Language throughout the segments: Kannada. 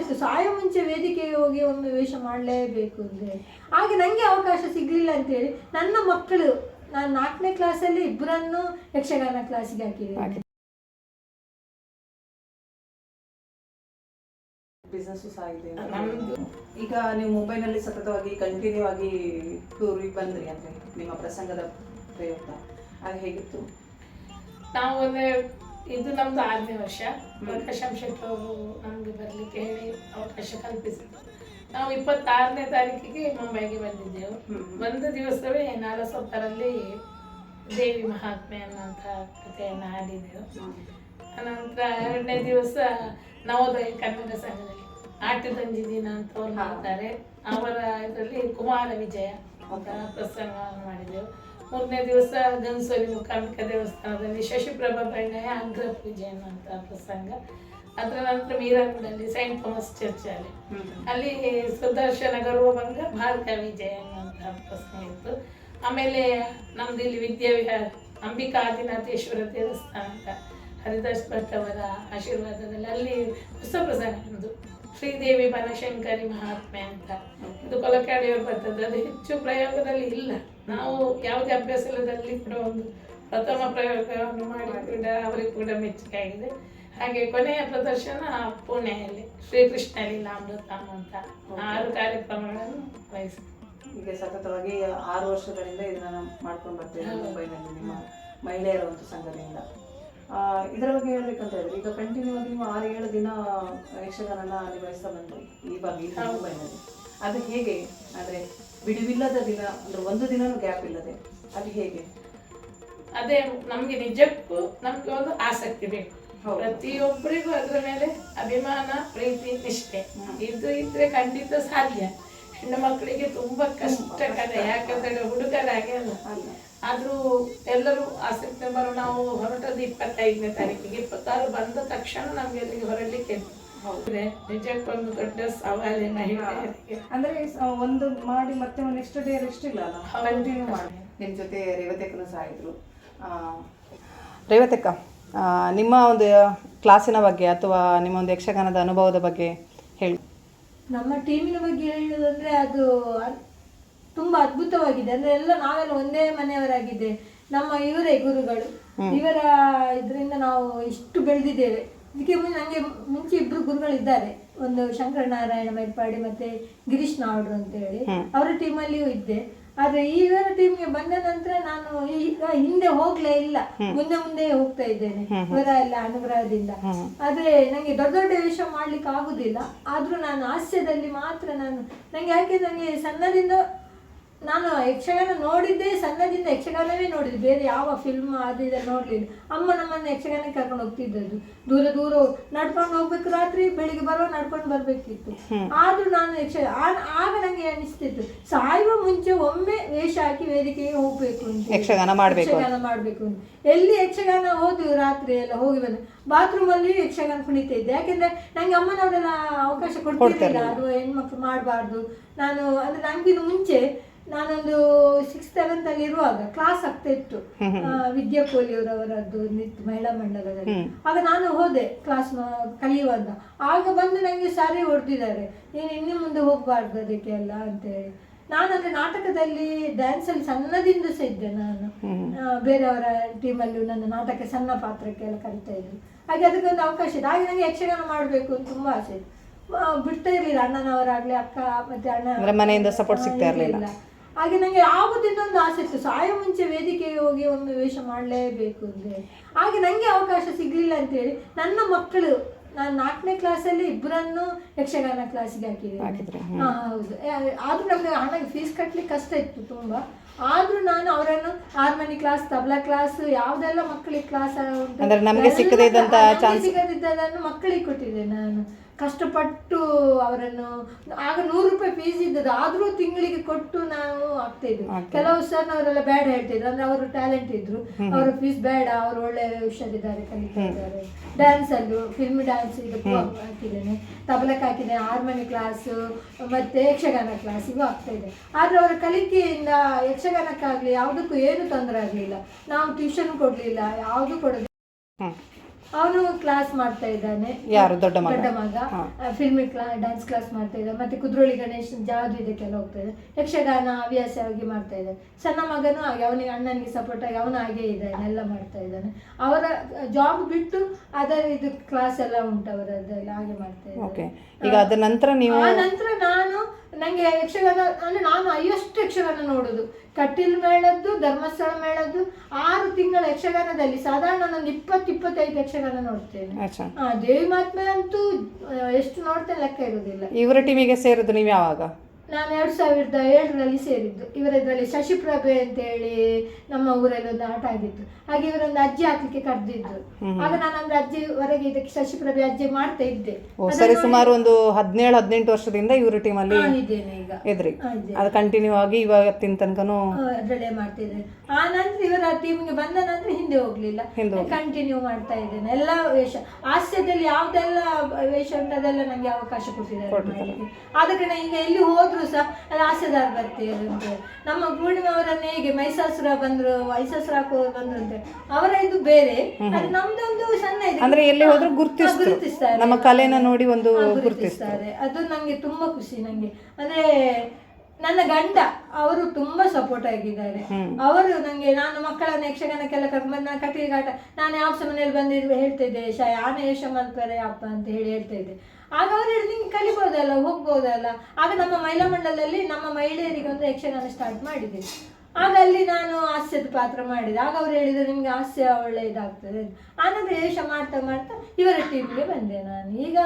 ಇತ್ತು ಸಾಯೋ ಮುಂಚೆ ವೇದಿಕೆಗೆ ಹೋಗಿ ಒಂದು ವೇಷ ಮಾಡಲೇಬೇಕು ಅಂತ ಹೇಳಿ. ಹಾಗೆ ನನಗೆ ಅವಕಾಶ ಸಿಗಲಿಲ್ಲ ಅಂತೇಳಿ ನನ್ನ ಮಕ್ಕಳು ನಾನು ನಾಲ್ಕನೇ ಕ್ಲಾಸಲ್ಲಿ ಇಬ್ಬರನ್ನು ಯಕ್ಷಗಾನ ಕ್ಲಾಸಿಗೆ ಹಾಕಿದೆ. ಬಿಸ್ನೆಸ್ಸು ಸಹ ಇದೆ ಈಗ ನೀವು ಮುಂಬೈನಲ್ಲಿ ಸತತವಾಗಿ ಕಂಟಿನ್ಯೂ ಆಗಿ ಟೂರಿಗೆ ಬಂದ್ರಿ ಅಂದ್ರೆ ನಿಮ್ಮ ಪ್ರಸಂಗದ ಪ್ರಯುಕ್ತ ಅದು ಹೇಗಿತ್ತು? ನಾವು ಒಂದು ಇದು ನಮ್ದು ಆರನೇ ವರ್ಷ. ಪ್ರಕಾಶಂ ಶೆಟ್ಟಿ ಅವರು ನಮ್ಗೆ ಬರ್ಲಿಕ್ಕೆ ಹೇಳಿ ಅವಕಾಶ ಕಲ್ಪಿಸಿದ್ರು. ನಾವು ಇಪ್ಪತ್ತಾರನೇ ತಾರೀಕಿಗೆ ಮುಂಬೈಗೆ ಬಂದಿದ್ದೆವು. ಒಂದು ದಿವಸವೇ ನಾಲಸೊತ್ತರಲ್ಲಿ ದೇವಿ ಮಹಾತ್ಮೆ ಅನ್ನೋಂಥ ಕಥೆಯನ್ನು ಆಡಿದೆವು ಅನಂತರ ಎರಡನೇ ದಿವಸ ನವೋದಯ ಕನ್ನಡ ಸಂಘದಲ್ಲಿ ಆಟದಂಜಿ ದಿನ ಅಂತ ಅವ್ರು ಮಾಡ್ತಾರೆ. ಅವರ ಇದರಲ್ಲಿ ಕುಮಾರ ವಿಜಯ ಅಂತ ಪ್ರಸಂಗವನ್ನು ಮಾಡಿದೆವು. ಮೂರನೇ ದಿವಸ ಗನ್ಸೋಲಿ ಮುಖಾಂಬಿಕ ದೇವಸ್ಥಾನದಲ್ಲಿ ಶಶಿಪ್ರಭಾ ಬಣ್ಣಯ ಅಗ್ರ ಪೂಜೆ ಅನ್ನುವಂಥ ಪ್ರಸಂಗ. ಅದರ ನಂತರ ಮೀರಾಗೂಡಲ್ಲಿ ಸೈಂಟ್ ಥಾಮಸ್ ಚರ್ಚ್ ಅಲ್ಲಿ. ಅಲ್ಲಿ ಸುದರ್ಶನ ಗರ್ವಭಂಗ ಭಾರತ ವಿಜಯ ಅನ್ನುವಂಥ ಪ್ರಸಂಗ ಇತ್ತು. ಆಮೇಲೆ ನಮ್ದು ಇಲ್ಲಿ ವಿದ್ಯಾವಿಹಾರ ಅಂಬಿಕಾ ಆದಿನಾಥೇಶ್ವರ ದೇವಸ್ಥಾನ ಅಂತ ಹರಿದಾಸ್ ಭಟ್ ಅವರ ಆಶೀರ್ವಾದದಲ್ಲಿ ಅಲ್ಲಿ ಹೊಸ ಪ್ರಸಂಗ ನಮ್ದು. ಶ್ರೀದೇವಿ ಬನಶಂಕರಿ ಮಹಾತ್ಮೆ ಅಂತ. ಇದು ಕೊಲಕಾಡಿಯವರು ಬರ್ತದೆ ಅದು ಹೆಚ್ಚು ಪ್ರಯೋಗದಲ್ಲಿ ಇಲ್ಲ. ನಾವು ಯಾವುದೇ ಅಭ್ಯಾಸ ಇಲ್ಲದಲ್ಲಿ ಕೂಡ ಒಂದು ಪ್ರಥಮ ಪ್ರಯೋಗವನ್ನು ಮಾಡಿ ಕೂಡ ಅವರಿಗೆ ಕೂಡ ಮೆಚ್ಚುಗೆ ಆಗಿದೆ ಹಾಗೆ ಕೊನೆಯ ಪ್ರದರ್ಶನ ಪುಣೆಯಲ್ಲಿ ಶ್ರೀಕೃಷ್ಣ ಲೀಲಾಮೃತ ಅಂತ ಆರು ಕಾರ್ಯಕ್ರಮಗಳನ್ನು ವಹಿಸಿ ಈಗ ಸತತವಾಗಿ ಆರು ವರ್ಷಗಳಿಂದ ಇದನ್ನ ಮಾಡ್ಕೊಂಡು ಬರ್ತೀವಿ ಮುಂಬೈನಲ್ಲಿ ನಿಮ್ಮ ಮಹಿಳೆಯರ ಒಂದು ಸಂಘದಿಂದ. ಇದರ ಬಗ್ಗೆ ಹೇಳ್ಬೇಕಂತ ಹೇಳಿದ್ರೆ ಈಗ ಕಂಟಿನ್ಯೂ ಆಗಿ ನೀವು ಆರು ಏಳು ದಿನ ಯಕ್ಷಗಾನ ನಿರ್ವಹಿಸ್ತಾ ಬಂದ್ರಿ. ಈ ಬಗ್ಗೆ ಮುಂಬೈನಲ್ಲಿ. ಅದು ಹೇಗೆ? ಅಂದ್ರೆ ಬಿಡುವಿಲ್ಲದ ದಿನ ಅಂದರೆ ಒಂದು ದಿನನೂ ಗ್ಯಾಪ್ ಇಲ್ಲದೆ ಅದು ಹೇಗೆ? ಅದೇ ನಮಗೆ ನಿಜಕ್ಕೂ ನಮ್ಗೆ ಒಂದು ಆಸಕ್ತಿ ಬೇಕು. ಪ್ರತಿಯೊಬ್ಬರಿಗೂ ಅದ್ರ ಮೇಲೆ ಅಭಿಮಾನ ಪ್ರೀತಿ ನಿಷ್ಠೆ. ಇದು ಇದ್ರೆ ಖಂಡಿತ ಸಾಧ್ಯ. ಹೆಣ್ಣು ಮಕ್ಕಳಿಗೆ ತುಂಬಾ ಕಷ್ಟಕರ ಯಾಕಂದ್ರೆ ಹುಡುಗರಾಗೆ ಅಲ್ಲ. ಆದ್ರೂ ಎಲ್ಲರೂ ಆಸಕ್ತಿ ಬರೋ ನಾವು ಹೊರಟದ್ದು ಇಪ್ಪತ್ತೈದನೇ ತಾರೀಕಿಗೆ ಇಪ್ಪತ್ತಾರು ಬಂದ ತಕ್ಷಣ ನಮ್ಗೆ ಅಲ್ಲಿಗೆ ಹೊರಡ್ಲಿಕ್ಕೆ ಹೌದ್ರೆ. ನಿಜಕ್ಕೊಂದು ದೊಡ್ಡ ಸವಾಲಿನ ಅಂದ್ರೆ ಒಂದು ಮಾಡಿ ಮತ್ತೆ ನೆಕ್ಸ್ಟ್ ಡೇ ರೆಸ್ಟ್ ಇಲ್ಲ ಅಲ್ಲ? ಕಂಟಿನ್ಯೂ ಮಾಡಿ. ನಿಮ್ಮ ಜೊತೆ ರೇವತಿಯಕ್ಕನು ಸಹ ಇದ್ರು. ರೇವತಕ್ಕ ನಿಮ್ಮ ಒಂದು ಕ್ಲಾಸಿನ ಬಗ್ಗೆ ಅಥವಾ ನಿಮ್ಮ ಒಂದು ಯಕ್ಷಗಾನದ ಅನುಭವದ ಬಗ್ಗೆ ಹೇಳಿ. ನಮ್ಮ ಟೀಮಿನ ಬಗ್ಗೆ ಹೇಳುದಂದ್ರೆ ಅದು ಅದ್- ತುಂಬಾ ಅದ್ಭುತವಾಗಿದೆ. ಅಂದ್ರೆ ಎಲ್ಲ ನಾವೆಲ್ಲ ಒಂದೇ ಮನೆಯವರಾಗಿದ್ದೇವೆ ನಮ್ಮ ಇವರೇ ಗುರುಗಳು. ಇವರ ಇದರಿಂದ ನಾವು ಇಷ್ಟು ಬೆಳೆದಿದ್ದೇವೆ. ಇದಕ್ಕೆ ಮುಂಚೆ ನನಗೆ ಮುಂಚೆ ಇಬ್ರು ಗುರುಗಳಿದ್ದಾರೆ. ಒಂದು ಶಂಕರನಾರಾಯಣ ಮೇಲ್ಪಾಡಿ ಮತ್ತೆ ಗಿರೀಶ್ ನಾವಡ್ರು ಅಂತ ಹೇಳಿ ಅವರ ಟೀಮಲ್ಲಿಯೂ ಇದ್ದೆ. ಆದ್ರೆ ಇವರ ಟೀಮ್ಗೆ ಬಂದ ನಂತರ ನಾನು ಈಗ ಹಿಂದೆ ಹೋಗ್ಲೇ ಇಲ್ಲ. ಮುಂದೆ ಮುಂದೆ ಹೋಗ್ತಾ ಇದ್ದೇನೆ. ಇವರ ಎಲ್ಲ ಅನುಗ್ರಹದಿಂದ. ಆದ್ರೆ ನಂಗೆ ದೊಡ್ಡ ದೊಡ್ಡ ವಿಷಯ ಮಾಡ್ಲಿಕ್ಕೆ ಆಗುದಿಲ್ಲ ಆದ್ರೂ ನಾನು ಹಾಸ್ಯದಲ್ಲಿ ಮಾತ್ರ ನಾನು ನಂಗೆ ಯಾಕೆ ನನಗೆ ಸಣ್ಣದಿಂದ ನಾನು ಯಕ್ಷಗಾನ ನೋಡಿದ್ದೆ ಸಣ್ಣದಿಂದ ಯಕ್ಷಗಾನವೇ ನೋಡಿದ್ದೆ. ಬೇರೆ ಯಾವ ಫಿಲ್ಮ್ ಅದು ಇದನ್ನು ನೋಡಲಿಲ್ಲ. ಅಮ್ಮ ನಮ್ಮನ್ನ ಯಕ್ಷಗಾನಕ್ಕೆ ಕರ್ಕೊಂಡು ಹೋಗ್ತಿದ್ದದ್ದು. ದೂರ ದೂರ ನಡ್ಕೊಂಡು ಹೋಗ್ಬೇಕು ರಾತ್ರಿ ಬೆಳಿಗ್ಗೆ ಬರುವ ನಡ್ಕೊಂಡು ಬರ್ಬೇಕಿತ್ತು. ಆದ್ರೂ ನಾನು ಯಕ್ಷ ಆಗ ನಂಗೆ ಅನಿಸ್ತಿತ್ತು ಸಾಯುವ ಮುಂಚೆ ಒಮ್ಮೆ ವೇಷ ಹಾಕಿ ವೇದಿಕೆಗೆ ಹೋಗ್ಬೇಕು ಅಂತ. ಯಕ್ಷಗಾನ ಮಾಡ್ಬೇಕು ಯಕ್ಷಗಾನ ಮಾಡ್ಬೇಕು ಅಂತ. ಎಲ್ಲಿ ಯಕ್ಷಗಾನ ಹೋದ್ವಿ ರಾತ್ರಿ ಎಲ್ಲ ಹೋಗಿ ಬಂದು ಬಾತ್ರೂಮ್ ಅಲ್ಲಿ ಯಕ್ಷಗಾನ ಕುಣಿತಾ ಇದ್ದೆ. ಯಾಕೆಂದ್ರೆ ನಂಗೆ ಅಮ್ಮನವರೆಲ್ಲ ಅವಕಾಶ ಕೊಡ್ತಿರ್ಲಿಲ್ಲ. ಅದು ಹೆಣ್ಮಕ್ಳು ಮಾಡಬಾರ್ದು. ನಾನು ಅಂದ್ರೆ ನಂಗಿದು ಮುಂಚೆ ನಾನೊಂದು ಸಿಕ್ಸ್ ಸೆವೆಂತ್ ಅಲ್ಲಿ ಇರುವಾಗ ಕ್ಲಾಸ್ ಆಗ್ತಾ ಇತ್ತು. ವಿದ್ಯಾ ಕೋಲಿಯವರವರದ್ದು ನಿತ್ ಮಹಿಳಾ ಮಂಡಲದಲ್ಲಿ. ಆಗ ನಾನು ಹೋದೆ ಕ್ಲಾಸ್ ಕಲಿಯುವಂತ ಆಗ ಬಂದು ನಂಗೆ ಸಾರಿ ಹೊಡೆದಿದ್ದಾರೆ. ನೀನು ಇನ್ನು ಮುಂದೆ ಹೋಗ್ಬಾರ್ದು ಅದಕ್ಕೆ ಎಲ್ಲ ಅಂತ ಹೇಳಿ ನಾನಂದ್ರೆ ನಾಟಕದಲ್ಲಿ ಡ್ಯಾನ್ಸ್ ಅಲ್ಲಿ ಸಣ್ಣದಿಂದ ಸಹ ಇದ್ದೆ ನಾನು. ಬೇರೆಯವರ ಟೀಮಲ್ಲಿ ನನ್ನ ನಾಟಕ ಸಣ್ಣ ಪಾತ್ರಕ್ಕೆ ಎಲ್ಲ ಕಲಿತಾ ಇದ್ರು ಹಾಗೆ ಅದಕ್ಕೊಂದು ಅವಕಾಶ ಇದೆ ಹಾಗೆ ನನಗೆ ಯಕ್ಷಗಾನ ಮಾಡಬೇಕು ಅಂತ ತುಂಬಾ ಆಸೆ ಇತ್ತು. ಬಿಡ್ತಾ ಇರ್ಲಿಲ್ಲ ಅಣ್ಣನವರಾಗ್ಲಿ ಅಕ್ಕ ಮತ್ತೆ ಅಣ್ಣ. ಮನೆಯಿಂದ ಸಪೋರ್ಟ್ ಸಿಗ್ತಾ ಇರ್ಲಿಲ್ಲ. ಹಾಗೆ ನಂಗೆ ಆಗುದಿಲ್ಲ ಒಂದು ಆಸೆ ಇತ್ತು. ಸಾಯೋ ಮುಂಚೆ ವೇದಿಕೆಗೆ ಹೋಗಿ ಒಂದು ವೇಷ ಮಾಡಲೇಬೇಕು ಅಂತ ಹೇಳಿ. ಹಾಗೆ ನಂಗೆ ಅವಕಾಶ ಸಿಗ್ಲಿಲ್ಲ ಅಂತೇಳಿ ನನ್ನ ಮಕ್ಕಳು ನಾನು ನಾಲ್ಕನೇ ಕ್ಲಾಸಲ್ಲಿ ಇಬ್ಬರನ್ನು ಯಕ್ಷಗಾನ ಕ್ಲಾಸಿಗೆ ಹಾಕಿದೆ ಹಾ ಹೌದು. ಆದ್ರೂ ನಮ್ಗೆ ಹಣ ಫೀಸ್ ಕಟ್ಲಿಕ್ಕೆ ಕಷ್ಟ ಇತ್ತು ತುಂಬಾ. ಆದ್ರೂ ನಾನು ಅವರನ್ನು ಹಾರ್ಮೋನಿ ಕ್ಲಾಸ್ ತಬಲಾ ಕ್ಲಾಸ್ ಯಾವುದೆಲ್ಲ ಮಕ್ಕಳಿಗೆ ಕ್ಲಾಸ್ ಉಂಟು ಅಂದ್ರೆ ಸಿಗದಿದ್ದದನ್ನು ಮಕ್ಕಳಿಗೆ ಕೊಟ್ಟಿದ್ದೆ ನಾನು. ಕಷ್ಟಪಟ್ಟು ಅವರನ್ನು ಆಗ ನೂರು ರೂಪಾಯಿ ಫೀಸ್ ಇದ್ದದ್ದು. ಆದರೂ ತಿಂಗಳಿಗೆ ಕೊಟ್ಟು ನಾವು ಆಗ್ತಾ ಇದ್ವಿ ಕೆಲವು ಸರ್ ಅವರೆಲ್ಲ ಬೇಡ ಹೇಳ್ತಿದ್ರು. ಅಂದ್ರೆ ಅವರು ಟ್ಯಾಲೆಂಟ್ ಇದ್ರು. ಅವರ ಫೀಸ್ ಬೇಡ. ಅವರು ಒಳ್ಳೆ ಹುಷಾರಿದ್ದಾರೆ ಕಲಿತಾ ಇದ್ದಾರೆ ಡ್ಯಾನ್ಸ್ ಅಲ್ಲೂ ಫಿಲ್ಮ್ ಡ್ಯಾನ್ಸ್ ಇದಕ್ಕೂ ಹಾಕಿದ್ದೇನೆ. ತಬಲಕ್ಕೆ ಹಾಕಿದ್ದೇನೆ ಹಾರ್ಮೋನಿ ಕ್ಲಾಸ್ ಮತ್ತೆ ಯಕ್ಷಗಾನ ಕ್ಲಾಸಿಗೂ ಆಗ್ತಾ ಇದೆ ಆದ್ರೆ ಅವರ ಕಲಿಕೆಯಿಂದ ಯಕ್ಷಗಾನಕ್ಕಾಗ್ಲಿ ಯಾವುದಕ್ಕೂ ಏನು ತೊಂದರೆ ಆಗಲಿಲ್ಲ. ನಾವು ಟ್ಯೂಷನ್ ಕೊಡ್ಲಿಲ್ಲ. ಯಾವುದು ಕೊಡೋದು. ಅವನು ಕ್ಲಾಸ್ ಮಾಡ್ತಾ ಇದ್ದಾನೆ. ಯಾರು? ದೊಡ್ಡ ಮಗ? ದೊಡ್ಡ ಮಗ. ಫಿಲ್ಮಿ ಡ್ಯಾನ್ಸ್ ಕ್ಲಾಸ್ ಮಾಡ್ತಾ ಇದ್ದಾನೆ. ಮತ್ತೆ ಕುದ್ರೋಳಿ ಗಣೇಶ್ ಜಾದು ಇದಕ್ಕೆಲ್ಲ ಹೋಗ್ತಾ ಇದ್ದಾನೆ. ಯಕ್ಷಗಾನ ಹವ್ಯಾಸವಾಗಿ ಮಾಡ್ತಾ ಇದ್ದಾನೆ. ಸಣ್ಣ ಮಗನೂ ಹಾಗೆ ಅವನಿಗೆ ಅಣ್ಣನಿಗೆ ಸಪೋರ್ಟ್ ಆಗಿ ಅವನು ಹಾಗೆ ಇದ್ದಾನೆ ಎಲ್ಲ ಮಾಡ್ತಾ ಇದ್ದಾನೆ. ಅವರ ಜಾಬ್ ಬಿಟ್ಟು ಅದರ ಇದು ಕ್ಲಾಸ್ ಎಲ್ಲ ಉಂಟು ಅವರದ್ದೆಲ್ಲ ಹಾಗೆ ಮಾಡ್ತಾ ಇದ್ದಾರೆ ಈಗ ಅದ ನಂತರ ನೀವು ಆ ನಂತರ ನಾನು ನಂಗೆ ಯಕ್ಷಗಾನ ಅಂದ್ರೆ ನಾನು ಅಯ್ಯಷ್ಟು ಯಕ್ಷಗಾನ ನೋಡುದು. ಕಟೀಲ್ ಮೇಳದ್ದು ಧರ್ಮಸ್ಥಳ ಮೇಳದ್ದು ಆರು ತಿಂಗಳ ಯಕ್ಷಗಾನದಲ್ಲಿ ಸಾಧಾರಣ ನಾನು ಇಪ್ಪತ್ತು ಇಪ್ಪತ್ತೈದು ಯಕ್ಷಗಾನ ನೋಡ್ತೇನೆ. ದೇವಿ ಮಹಾತ್ಮೆ ಅಂತೂ ಎಷ್ಟು ನೋಡ್ತೇನೆ ಲೆಕ್ಕ ಇರುವುದಿಲ್ಲ. ಇವರ ಟೀಮಿಗೆ ಸೇರಿದ್ದು ನೀವು ಯಾವಾಗ? ನಾನು ಎರಡು ಸಾವಿರದ ಏಳರಲ್ಲಿ ಸೇರಿದ್ದು. ಇವರ ಇದರಲ್ಲಿ ಶಶಿಪ್ರಭೆ ಅಂತ ಹೇಳಿ ನಮ್ಮ ಊರಲ್ಲಿ ಒಂದು ಆಟ ಆಗಿತ್ತು. ಹಾಗೆ ಇವರೊಂದು ಅಜ್ಜಿ ಹಾಕ್ಲಿಕ್ಕೆ ಕರೆದಿದ್ರು ಆಗ ನಾನು ಅಂದ್ರೆ ಅಜ್ಜಿ ವರೆಗೆ ಇದಕ್ಕೆ ಶಶಿಪ್ರಭೆ ಅಜ್ಜಿ ಮಾಡ್ತಾ ಇದ್ದೆ. ಸರಿ ಸುಮಾರು ಒಂದು ಹದಿನೇಳು ಹದಿನೆಂಟು ವರ್ಷದಿಂದ ಇವ್ರ ಟೀಮ್ ಅಲ್ಲಿ ಇದ್ದೇನೆ ಈಗ. ಇದ್ರಿ ಅದು ಕಂಟಿನ್ಯೂ ಆಗಿ ಇವಾಗ ತನಕನೂ ಅದರಲ್ಲೇ ಮಾಡ್ತಿದ್ದೆ ಆ ನಂತರ ಇವರ ಟೀಮ್ಗೆ ಬಂದ ನಂತರ ಹಿಂದೆ ಹೋಗ್ಲಿಲ್ಲ. ಕಂಟಿನ್ಯೂ ಮಾಡ್ತಾ ಇದ್ದೇನೆ. ಎಲ್ಲ ವೇಷ ಹಾಸ್ಯದಲ್ಲಿ ಯಾವ್ದೆಲ್ಲ ವೇಷ ಉಂಟು ಅದೆಲ್ಲ ನಂಗೆ ಅವಕಾಶ ಕೊಟ್ಟಿದ್ದಾರೆ ಅದಕ್ಕೆ ಈಗ ಎಲ್ಲಿ ಹೋದ್ರು ಸಹ ರಾಸದಾರ್ ಬರ್ತೀರಿ ಅಂತ. ನಮ್ಮ ಪೂರ್ಣಿಮಾ ಅವರನ್ನ ಹೇಗೆ ಮೈಸಾಸುರ ಬಂದ್ರು ಮೈಸಾಸುರ ಬಂದರು ಅಂತ. ಅವರ ಇದು ಬೇರೆ ಅದು ನಮ್ದೊಂದು ಸಣ್ಣ ಇದೆ ಅಂದ್ರೆ ಎಲ್ಲಿ ಹೋದ್ರೂ ಗುರ್ತಿಸ್ತಾರೆ. ನಮ್ಮ ಕಲೆನ ನೋಡಿ ಒಂದು ಗುರುತಿಸ್ತಾರೆ ಗುರುತಿಸ್ತಾರೆ ಅದು ನಂಗೆ ತುಂಬಾ ಖುಷಿ ನಂಗೆ ಅಂದ್ರೆ ನನ್ನ ಗಂಡ ಅವರು ತುಂಬಾ ಸಪೋರ್ಟ್ ಆಗಿದ್ದಾರೆ. ಅವರು ನಂಗೆ ನಾನು ಮಕ್ಕಳನ್ನ ಯಕ್ಷಗಾನಕ್ಕೆಲ್ಲ ಕರ್ಕೊಂಡು ನಾನು ಕಟ್ಟಿಗಾಟ ನಾನು ಯಾವ ಮನೇಲಿ ಹೇಳ್ತಾ ಹೇಳ್ತಿದ್ದೆ ಶ ಆನೆ ಯಶ ಮಾಡ್ತಾರೆ ಅಪ್ಪ? ಅಂತ ಹೇಳಿ ಹೇಳ್ತಾ ಇದ್ದೆ ಆಗ ಅವ್ರು ಹೇಳಿ ನಿಂಗೆ ಕಲಿಬೋದಲ್ಲ ಹೋಗ್ಬೋದಲ್ಲ. ಆಗ ನಮ್ಮ ಮಹಿಳಾ ಮಂಡಲದಲ್ಲಿ ನಮ್ಮ ಮಹಿಳೆಯರಿಗೆ ಒಂದು ಯಕ್ಷಗಾನ ಸ್ಟಾರ್ಟ್ ಮಾಡಿದೆ. ಆಗ ಅಲ್ಲಿ ನಾನು ಹಾಸ್ಯದ ಪಾತ್ರ ಮಾಡಿದೆ. ಆಗ ಅವ್ರು ಹೇಳಿದ್ರು ನಿಮ್ಗೆ ಹಾಸ್ಯ ಒಳ್ಳೆ ಇದಾಗ್ತದೆ. ಆನಂತರ ವೇಷ ಮಾಡ್ತಾ ಮಾಡ್ತಾ ಇವರ ಟೀಮ್ಗೆ ಬಂದೆ ನಾನು. ಈಗ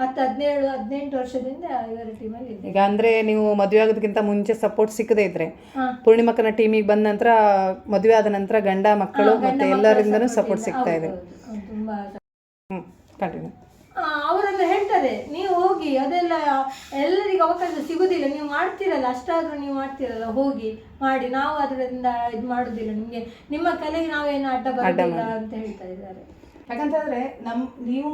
ಹತ್ತು ಹದಿನೇಳು ಹದಿನೆಂಟು ವರ್ಷದಿಂದ ಇವರ ಟೀಮಲ್ಲಿ ಇದ್ದೆ. ಈಗ ಅಂದ್ರೆ ನೀವು ಮದುವೆ ಆಗೋದಕ್ಕಿಂತ ಮುಂಚೆ ಸಪೋರ್ಟ್ ಸಿಕ್ಕದೇ ಇದ್ರೆ. ಪೂರ್ಣಿಮಕ್ಕನ ಟೀಮಿಗೆ ಬಂದ ನಂತರ ಮದುವೆ ಆದ ನಂತರ ಗಂಡ ಮಕ್ಕಳು ಮತ್ತೆ ಎಲ್ಲರಿಂದನೂ ಸಪೋರ್ಟ್ ಸಿಗ್ತಾ ಇದೆ. ತುಂಬಾ ಕಂಟಿನ್ಯೂ ಅವರೆಲ್ಲ ಹೇಳ್ತಾರೆ ನೀವು ಹೋಗಿ ಅದೆಲ್ಲ ಎಲ್ಲರಿಗೂ ಅವಕಾಶ ಸಿಗುದಿಲ್ಲ. ನೀವು ಮಾಡ್ತೀರಲ್ಲ ಅಷ್ಟಾದ್ರೂ ನೀವು ಮಾಡ್ತೀರಲ್ಲ ಹೋಗಿ ಮಾಡಿ. ನಾವು ಅದರಿಂದ ಇದು ಮಾಡುದಿಲ್ಲ ನಿಮ್ಗೆ. ನಿಮ್ಮ ಕಲೆಗೆ ನಾವೇನು ಅಡ್ಡ ಬರೋದಿಲ್ಲ ಅಂತ ಹೇಳ್ತಾ ಇದ್ದಾರೆ. ಯಾಕಂತಂದ್ರೆ ನಮ್ ನೀವು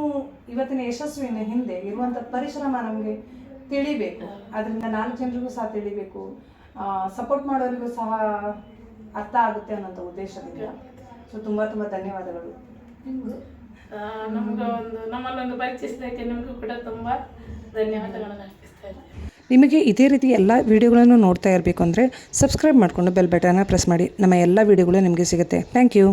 ಇವತ್ತಿನ ಯಶಸ್ವಿನ ಹಿಂದೆ ಇರುವಂತ ಪರಿಶ್ರಮ ನಮಗೆ ತಿಳಿಬೇಕು. ಅದರಿಂದ ನಾಲ್ಕು ಜನರಿಗೂ ಸಹ ತಿಳಿಬೇಕು. ಸಪೋರ್ಟ್ ಮಾಡೋರಿಗೂ ಸಹ ಅರ್ಥ ಆಗುತ್ತೆ ಅನ್ನೋಂಥ ಉದ್ದೇಶದಿಂದ. ಸೊ ತುಂಬಾ ತುಂಬಾ ಧನ್ಯವಾದಗಳು. ನಿಮ್ಗೂ ಒಂದು ನಮ್ಮಲ್ಲೊಂದು ಪರಿಚಯಿಸಿದ್ದಕ್ಕೆ ನಿಮಗೂ ಕೂಡ ತುಂಬ ಧನ್ಯವಾದಗಳನ್ನು ಅರ್ಪಿಸ್ತಾ ಇದ್ದೇನೆ ನಿಮಗೆ ಇದೇ ರೀತಿ ಎಲ್ಲ ವಿಡಿಯೋಗಳನ್ನು ನೋಡ್ತಾ ಇರಬೇಕು ಅಂದರೆ ಸಬ್ಸ್ಕ್ರೈಬ್ ಮಾಡಿಕೊಂಡು ಬೆಲ್ ಬಟನ್ನ ಪ್ರೆಸ್ ಮಾಡಿ. ನಮ್ಮ ಎಲ್ಲ ವಿಡಿಯೋಗಳು ನಿಮಗೆ ಸಿಗುತ್ತೆ. Thank you